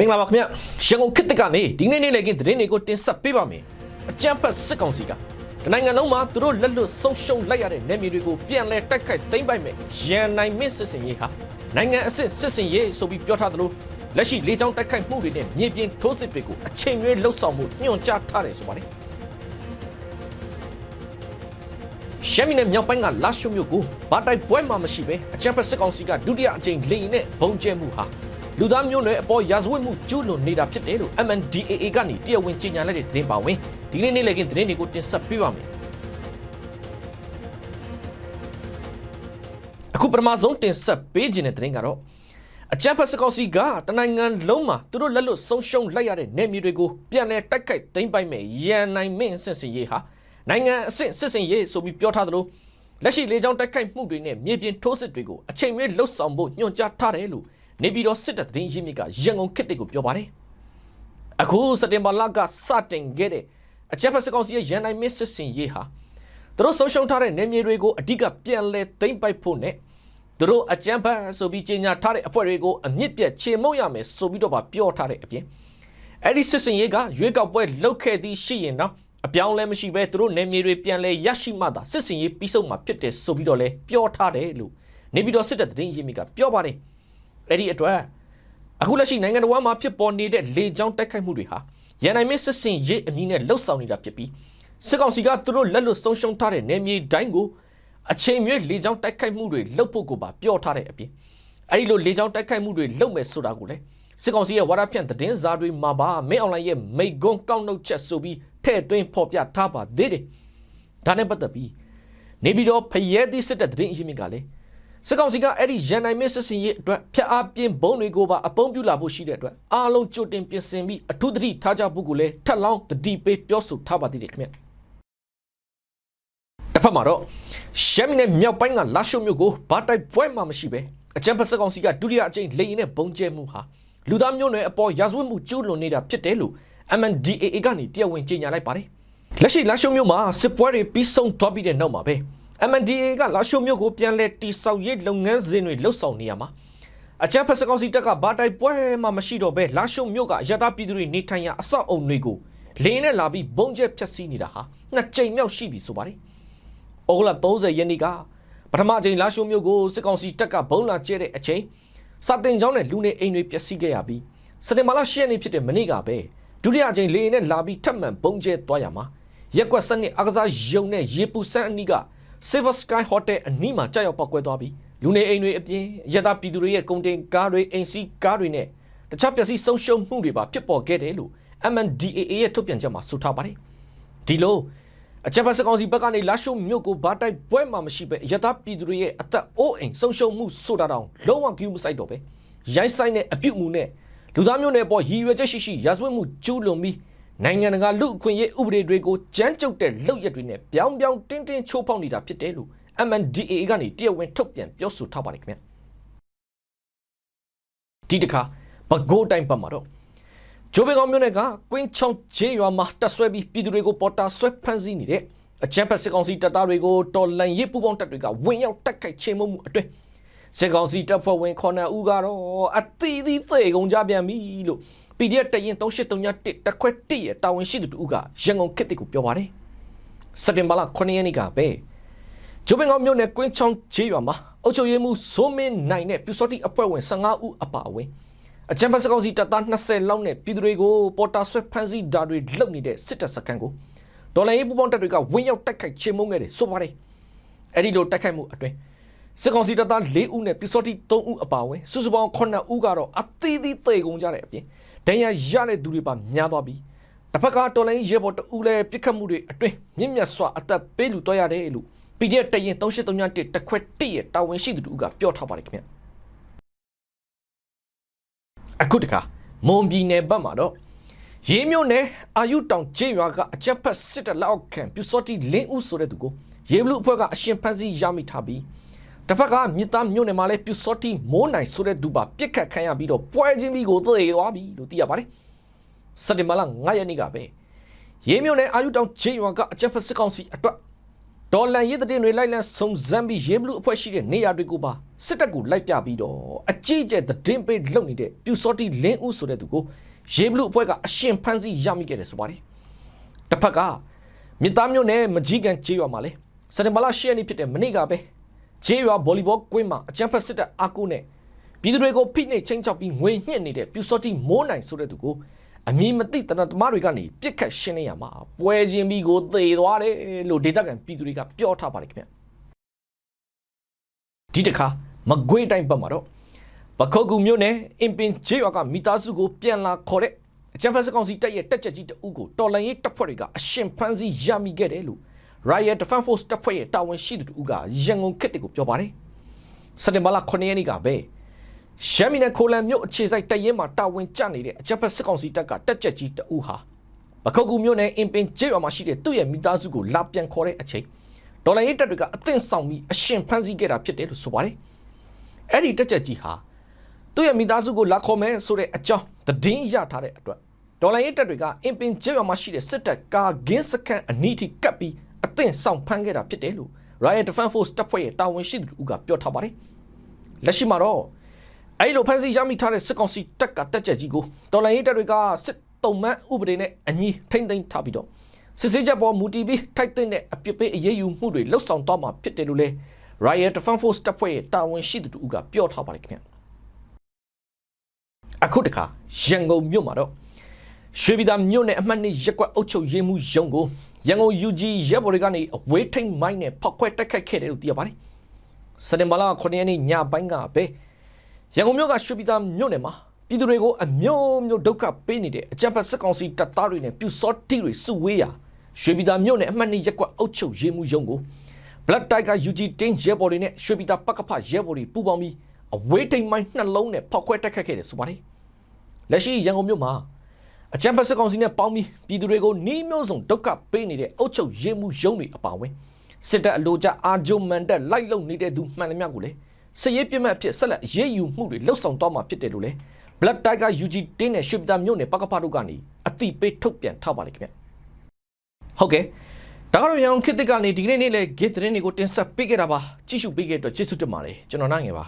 မင်္ဂလာပါခင်ဗျရန်ကုန်ခေတ်သစ်ကနေဒီနေ့နေ့လည်ကင်းသတင်းတွေကိုတင်ဆက်ပေးပါမယ်အကြမ်းဖက်စစ်ကောင်စီကတနိုင်ငံလုံးမှာသူတို့လက်လွတ်ဆုံးရှုံးလိုက်ရတဲ့နယ်မြေတွေကိုပြန်လည်တိုက်ခိုက်သိမ်းပိုက်မယ်ရန်နိုင်မင်းစစ်စင်ရေးဟာနိုင်ငံအစစ်စစ်စင်ရေးဆိုပြီးပြောထားသလိုလက်ရှိလေကြောင်းတိုက်ခိုက်မှုတွေနဲ့မြေပြင်ထိုးစစ်တွေကိုအချိန်ရွေးလှုပ်ဆောင်မှုညွှန်ကြားထားတယ်ဆိုပါတယ်ရှမ်းပြည်နယ်မြောက်ပိုင်းကလာရှုမြို့ကိုဘာတိုက်ပွဲမှမရှိဘဲအကြမ်းဖက်စစ်ကောင်စီကဒုတိယအကြိမ်လေရင်နဲ့ဘုံကျဲမှုဟာ လူသားမျိုးနွယ်အပေါ်ရာဇဝတ်မှုကျူးလွန်နေတာဖြစ်တယ်လို့ MNDAA ကနေတရားဝင်ကြေညာလိုက်တဲ့သတင်းပါဝင်ဒီနေ့နေ့လည်ကင်းသတင်းတွေကိုတင်ဆက်ပေးပါမယ်အခုပထမဆုံးတင်ဆက်ပေးခြင်းတဲ့သတင်းကတော့အကြမ်းဖက်စစ်ကောင်စီကတနိုင်ငံလုံးမှာသူတို့လက်လွတ်ဆုံးရှုံးလိုက်ရတဲ့နယ်မြေတွေကိုပြန်လည်တိုက်ခိုက်သိမ်းပိုက်မယ်ရန်နိုင်မင်းစစ်စင်ရေးဟာနိုင်ငံအဆင့်စစ်စင်ရေးဆိုပြီးပြောထားသလိုလက်ရှိလေကြောင်းတိုက်ခိုက်မှုတွေနဲ့မြေပြင်ထိုးစစ်တွေကိုအချိန်မီလှုပ်ဆောင်ဖို့ညွှန်ကြားထားတယ်လို့ နေပြည်တော်စစ်တပ်သတင်းရင်းမြစ်ကရန်ကုန်ခေတ်တွေကိုပြောပါတယ်အခုစက်တင်ဘာလကစတင်ခဲ့တဲ့အကြမ်းဖက်စစ်ကောင်စီရဲ့ရန်နိုင်မင်းစစ်စင်ရေးဟာသူတို့ဆုံးရှုံးထားတဲ့နယ်မြေတွေကိုအဓိကပြန်လည်သိမ်းပိုက်ဖို့နဲ့သူတို့အကြမ်းဖက်ဆိုပြီးကြေညာထားတဲ့အဖွဲ့တွေကိုအမြင့်ပြတ်ချေမှုတ်ရမယ်ဆိုပြီးတော့ပါပြောထားတဲ့အပြင်အဲ့ဒီစစ်စင်ရေးကရွေးကောက်ပွဲလုပ်ခဲ့သည်ရှိရင်တော့အပြောင်းလဲမရှိဘဲသူတို့နယ်မြေတွေပြန်လဲရရှိမှသာစစ်စင်ရေးပြီးဆုံးမှာဖြစ်တယ်ဆိုပြီးတော့လဲပြောထားတယ်လို့နေပြည်တော်စစ်တပ်သတင်းရင်းမြစ်ကပြောပါတယ် အဲ့ဒီအတွက်အခုလက်ရှိနိုင်ငံတော်မှာဖြစ်ပေါ်နေတဲ့လေကြောင်းတိုက်ခိုက်မှုတွေဟာရန်နိုင်မင်းစစ်စင်ရေးအမည်နဲ့လှုပ်ဆောင်နေတာဖြစ်ပြီးစစ်ကောင်စီကသူတို့လက်လွတ်ဆုံးရှုံးထားတဲ့နယ်မြေတိုင်းကိုအချိန်မြွေလေကြောင်းတိုက်ခိုက်မှုတွေလုပ်ဖို့ကိုပါပြောထားတဲ့အပြင်အဲ့ဒီလိုလေကြောင်းတိုက်ခိုက်မှုတွေလုပ်မယ်ဆိုတာကိုလည်းစစ်ကောင်စီရဲ့ဝါဒဖြန့်သတင်းစာတွေမှာပါမင်းအွန်လိုင်းရဲ့မိတ်ကွန်းကောက်နှုတ်ချက်ဆိုပြီးထည့်သွင်းဖော်ပြထားပါသေးတယ်။ဒါနဲ့ပတ်သက်ပြီးနေပြည်တော်ဖရဲသည့်စစ်တပ်သတင်းအရင်းမြစ်ကလည်း စစ်ကောင်စီကအဲ့ဒီရန်နိုင်မင်းစစ်စင်ရေးအတွက်ဖျက်အားပြင်းဘုံတွေကိုပါအပုံးပြုလာဖို့ရှိတဲ့အတွက်အားလုံးကြိုတင်ပြင်ဆင်ပြီးအထူးသတိထားကြဖို့ကိုလည်းထပ်လောင်းတတိပေးပြောဆိုထားပါသေးတယ်ခင်ဗျ။တစ်ဖက်မှာတော့ရှမ်းပြည်နယ်မြောက်ပိုင်းကလာရှုမြို့ကိုဘာတိုက်ပွဲမှမရှိပဲအကြမ်းဖက်စစ်ကောင်စီကဒုတိယအကြိမ်လေရင်နဲ့ဘုံကျဲမှုဟာလူသားမျိုးနွယ်အပေါ်ရာဇဝတ်မှုကျူးလွန်နေတာဖြစ်တယ်လို့ MNDAA ကနေတရားဝင်ကြေညာလိုက်ပါတယ်။လက်ရှိလာရှုံမြို့မှာစစ်ပွဲတွေပြီးဆုံးသွားပြီးတဲ့နောက်မှာပဲ MNDAA ကလာရှုံမြို့ကိုပြန်လဲတိစောက်ရေးလုပ်ငန်းစဉ်တွေလှုပ်ဆောင်နေရမှာအကြမ်းဖက်စကောင်စီတပ်ကဘာတိုက်ပွဲမှမရှိတော့ပဲလာရှုံမြို့ကအရတာပြည်သူတွေနေထိုင်ရာအဆောက်အုံတွေကိုလင်းနဲ့လာပြီးဘုံကျက်ဖျက်ဆီးနေတာဟာနှစ်ကြိမ်မြောက်ရှိပြီဆိုပါတယ်။ဩဂုတ်လ30ရက်နေ့ကပထမအကြိမ်လာရှုံမြို့ကိုစစ်ကောင်စီတပ်ကဘုံလာကျဲတဲ့အချိန်စာတင်ကျောင်းနဲ့လူနေအိမ်တွေပျက်စီးခဲ့ရပြီးစက်တင်ဘာလ10ရက်နေ့ဖြစ်တဲ့မနေ့ကပဲဒုတိယအကြိမ်လေရင်နဲ့လာပြီးထပ်မံဘုံကျဲသွားရမှာရက်ကွက်စနစ်အကစားရုံနဲ့ရေပူဆန်းအနီးက Silver Sky Hotel အနီးမှာကြောက်ရောက်ပောက်ကွဲသွားပြီးလူနေအိမ်တွေအပြင်ရတပြည်သူတွေရဲ့ကုန်တင်ကားတွေအိမ်စီးကားတွေနဲ့တခြားပျက်စီးဆုံးရှုံးမှုတွေပါဖြစ်ပေါ်ခဲ့တယ်လို့ MNDAA ရဲ့ထုတ်ပြန်ချက်မှာဆိုထားပါတယ်ဒီလိုအချက်ဖက်စကောင်စီဘက်ကနေလာရှုံမြို့ကိုဘာတိုက်ပွဲမှမရှိပဲရတပြည်သူတွေရဲ့အသက်အိုးအိမ်ဆုံးရှုံးမှုဆိုတာတောင်လုံးဝကြည့်မဆိုင်တော့ပဲရိုင်းဆိုင်တဲ့အပြုတ်မှုနဲ့လူသားမျိုးနယ်ပေါ်ရည်ရွယ်ချက်ရှိရှိရာဇဝတ်မှုကျူးလွန်ပြီး နိုင်ငံတကာလူအခွင့်အရေးဥပဒေတွေကိုကြမ်းကြုတ်တဲ့လုပ်ရက်တွေနဲ့ပြောင်းပြောင်းတင်းတင်းချိုးဖောက်နေတာဖြစ်တယ်လို့ MNDAA ကနေတရားဝင်ထုတ်ပြန်ပြောဆိုထားပါတယ်ခင်ဗျဒီတခါဘကိုးတိုင်းပတ်မှာတော့ဂျိုဘေကောင်မျိုးနယ်ကကွင်းချောင်းဂျင်းရွာမှာတက်ဆွဲပြီးပြည်သူတွေကိုပေါ်တာဆွဲဖမ်းဆီးနေတဲ့အချမ်းဖက်စစ်ကောင်စီတပ်သားတွေကိုတော်လန်ရေးပူပေါင်းတပ်တွေကဝင်ရောက်တက်ခိုက်ချေမှုမှုအတွင်းစစ်ကောင်စီတပ်ဖွဲ့ဝင်ခေါ်နဦးကတော့အသီးသီးသေကုန်ကြပြန်ပြီလို့ PDF တရင်3831တက်ခွက်1ရဲ့တာဝန်ရှိသူတူကရန်ကုန်ခေတ်တစ်ကိုပြောပါတယ်စက်တင်ဘာလ9ရက်နေ့ကပဲဂျိုဘင်ကောင်မြို့နယ်ကွင်းချောင်းချေးရွာမှာအုပ်ချုပ်ရေးမှူးစိုးမင်းနိုင်နဲ့ပြူစောတိအဖွဲ့ဝင်15ဦးအပါအဝင်အချမ်းဘတ်စကောင်စီတပ်သား20လောက်နဲ့ပြည်သူတွေကိုပေါ်တာဆွဲဖမ်းဆီးဓာတ်တွေလုပ်နေတဲ့စစ်တပ်စခန်းကိုဒေါ်လာရေးပူပေါင်းတပ်တွေကဝင်းရောက်တိုက်ခိုက်ချေမှုန်းခဲ့တယ်ဆိုပါတယ်အဲ့ဒီလိုတိုက်ခိုက်မှုအတွင်း စစ်ကောင်စီတပ်သား4ဦးနဲ့ပြူစောတိ3ဦးအပါအဝင်စုစုပေါင်း9ဦးကတော့အသီးသီးသေကုန်ကြတဲ့အပြင်ဒဏ်ရာရတဲ့သူတွေပါများသွားပြီးတစ်ဖက်ကတော်လိုင်းရဲဘော်တဦးလည်းပြစ်ခတ်မှုတွေအတွင်းမြင့်မြတ်စွာအသက်ပေးလူတော့ရတယ်လို့ PDF တရင်3831တက်ခွက်1ရဲ့တာဝန်ရှိသူတူကပြောထားပါတယ်ခင်ဗျအခုတခါမွန်ပြည်နယ်ဘက်မှာတော့ရေးမြို့နယ်အာယုတောင်ကျေးရွာကအကြက်ဖက်စစ်တပ်လက်အောက်ခံပြူစောတိလင်းဦးဆိုတဲ့သူကိုရေဘလူအဖွဲ့ကအရှင်ဖန်စီရမိထားပြီး တစ်ဖက်ကမြစ်သားမြို့နယ်မှာလည်းပြူစောတိမိုးနိုင်ဆိုတဲ့သူပါပြစ်ခတ်ခံရပြီးတော့ပွဲချင်းပြီးကိုသေသွားပြီလို့သိရပါတယ်စက်တင်ဘာလ9ရက်နေ့ကပဲရေးမြို့နယ်အာယုတောင်ကျေးရွာကအကြက်ဖက်စစ်ကောင်စီအတွက်ဒေါ်လန်ရေးတဲ့တွေလိုက်လံစုံစမ်းပြီးရေဘလူးအဖွဲ့ရှိတဲ့နေရာတွေကိုပါစစ်တပ်ကိုလိုက်ပြပြီးတော့အကြီးကျယ်သတင်းပေးလုပ်နေတဲ့ပြူစောတိလင်းဦးဆိုတဲ့သူကိုရေဘလူးအဖွဲ့ကအရှင်ဖမ်းဆီးရမိခဲ့တယ်ဆိုပါတယ်တစ်ဖက်ကမြစ်သားမျိုးနဲ့မကြီးကန်ကျေးရွာမှာလေစက်တင်ဘာလ10ရက်နေ့ဖြစ်တဲ့မနေ့ကပဲ ကျေးရွာဗော်လီဘောကွင်းမှာအကြမ်းဖက်စစ်တပ်အာကုနဲ့ပြည်သူတွေကိုဖိနှိပ်ချင်းချောက်ပြီးငွေညှစ်နေတဲ့ပြူစောတိမိုးနိုင်ဆိုတဲ့သူကိုအမည်မသိတနတ်သမားတွေကနေပြစ်ခတ်ရှင်းနေရမှာပွဲချင်းပြီးကိုသေသွားတယ်လို့ဒေသခံပြည်သူတွေကပြောထားပါတယ်ခင်ဗျဒီတစ်ခါမကွေးတိုင်းဘက်မှာတော့ပခုတ်ကူမြို့နယ်အင်ပင်ကျေးရွာကမိသားစုကိုပြန်လာခေါ်တဲ့အကြံဖက်စကောင်စီတပ်ရဲ့တက်ချက်ကြီးတအုပ်ကိုတော်လန်ရေးတပ်ဖွဲ့တွေကအရှင်ဖမ်းဆီးရမိခဲ့တယ်လို့ Riot Defense Force တပ်ဖွဲ့ရဲ့တာဝန်ရှိသူတဦးကရန်ကုန်ခေတ်ကိုပြောပါတယ်စက်တင်ဘာလ9ရက်နေ့ကပဲရှမ်းပြည်နယ်ခိုလန်မြို့အခြေစိုက်တပ်ရင်းမှာတာဝန်ကျနေတဲ့အကြံဖက်စစ်ကောင်စီတပ်ကတက်ချက်ကြီးတအုပ်ဟာပခုတ်ကူမြို့နယ်အင်ပင်ကျေးရွာမှာရှိတဲ့သူ့ရဲ့မိသားစုကိုလာပြန်ခေါ်တဲ့အချိန်ဒေါ်လာရေးတပ်တွေကအသင့်ဆောင်ပြီးအရှင်ဖမ်းဆီးခဲ့တာဖြစ်တယ်လို့ဆိုပါတယ်အဲ့ဒီတက်ချက်ကြီးဟာသူ့ရဲ့မိသားစုကိုလာခေါ်မယ်ဆိုတဲ့အကြောင်းသတင်းရထားတဲ့အတွက်ဒေါ်လာရေးတပ်တွေကအင်ပင်ကျေးရွာမှာရှိတဲ့စစ်တပ်ကာကင်းစခန်းအနီးထိကပ်ပြီး အသင့်ဆောင်ဖမ်းခဲ့တာဖြစ်တယ်လို့ Riot Defense Force တပ်ဖွဲ့ရဲ့တာဝန်ရှိသူကပြောထားပါတယ်လက်ရှိမှာတော့အဲ့လိုဖမ်းဆီးရမိထားတဲ့စစ်ကောင်စီတပ်ကတက်ချက်ကြီးကိုတော်လိုင်းရေးတပ်တွေကစစ်တုံးမန်းဥပဒေနဲ့အညီထိမ့်သိမ်းထားပြီးတော့စစ်စေးချက်ပေါ်မူတည်ပြီးထိုက်တဲ့အပြစ်ပေးအရေးယူမှုတွေလှုပ်ဆောင်သွားမှာဖြစ်တယ်လို့လဲ Riot Defense Force တပ်ဖွဲ့ရဲ့တာဝန်ရှိသူကပြောထားပါတယ်ခင်ဗျအခုတခါရန်ကုန်မြို့မှာတော့ရွှေပြည်သာမြို့နယ်အမှတ်နှစ်ရက်ကွက်အုပ်ချုပ်ရေးမှုရုံးကို ရန်ကုန် UG ရဲဘော်တွေကနေအဝေးထိန်မိုင်းနဲ့ဖောက်ခွဲတိုက်ခိုက်ခဲ့တယ်လို့သိရပါတယ်စက်တင်ဘာလ9ရက်နေ့ညပိုင်းကပဲရန်ကုန်မြို့ကရွှေပြည်သာမြို့နယ်မှာပြည်သူတွေကိုအမျိုးမျိုးဒုက္ခပေးနေတဲ့အကြမ်းဖက်စစ်ကောင်စီတပ်သားတွေနဲ့ပြူစောတိတွေစုဝေးရာရွှေပြည်သာမြို့နယ်အမှတ်နှစ်ရက်ကွက်အုပ်ချုပ်ရေးမှုရုံးကို Black Tiger UG တင်းရဲဘော်တွေနဲ့ရွှေပြည်သာပကဖရဲဘော်တွေပူးပေါင်းပြီးအဝေးထိန်မိုင်းနှလုံးနဲ့ဖောက်ခွဲတိုက်ခိုက်ခဲ့တယ်ဆိုပါတယ်လက်ရှိရန်ကုန်မြို့မှာ အကြံဖက်စစ်ကောင်စီနဲ့ပေါင်းပြီးပြည်သူတွေကိုနှီးမျိုးစုံဒုက္ခပေးနေတဲ့အုပ်ချုပ်ရေးမှုရုံးတွေအပါအဝင်စစ်တပ်အလို့ကြအာဂျုံမန်တက်လိုက်လုံနေတဲ့သူမှန်သမျှကိုလည်းစစ်ရေးပြစ်မှတ်အဖြစ်ဆက်လက်ရေးယူမှုတွေလှုပ်ဆောင်သွားမှာဖြစ်တယ်လို့လည်း Black Tiger UG တင်းနဲ့ရွှေပြည်သာမြို့နယ်ပကဖတို့ကနေအတိပေးထုတ်ပြန်ထားပါလိမ့်ခင်ဗျဟုတ်ကဲ့ဒါကတော့ရန်ကုန်ခေတ်သစ်ကနေဒီကနေ့နေ့လေဂေ့သတင်းတွေကိုတင်ဆက်ပေးခဲ့တာပါကြည့်ရှုပေးခဲ့တဲ့အတွက်ကျေးဇူးတင်ပါတယ်ကျွန်တော်နိုင်ငယ်ပါ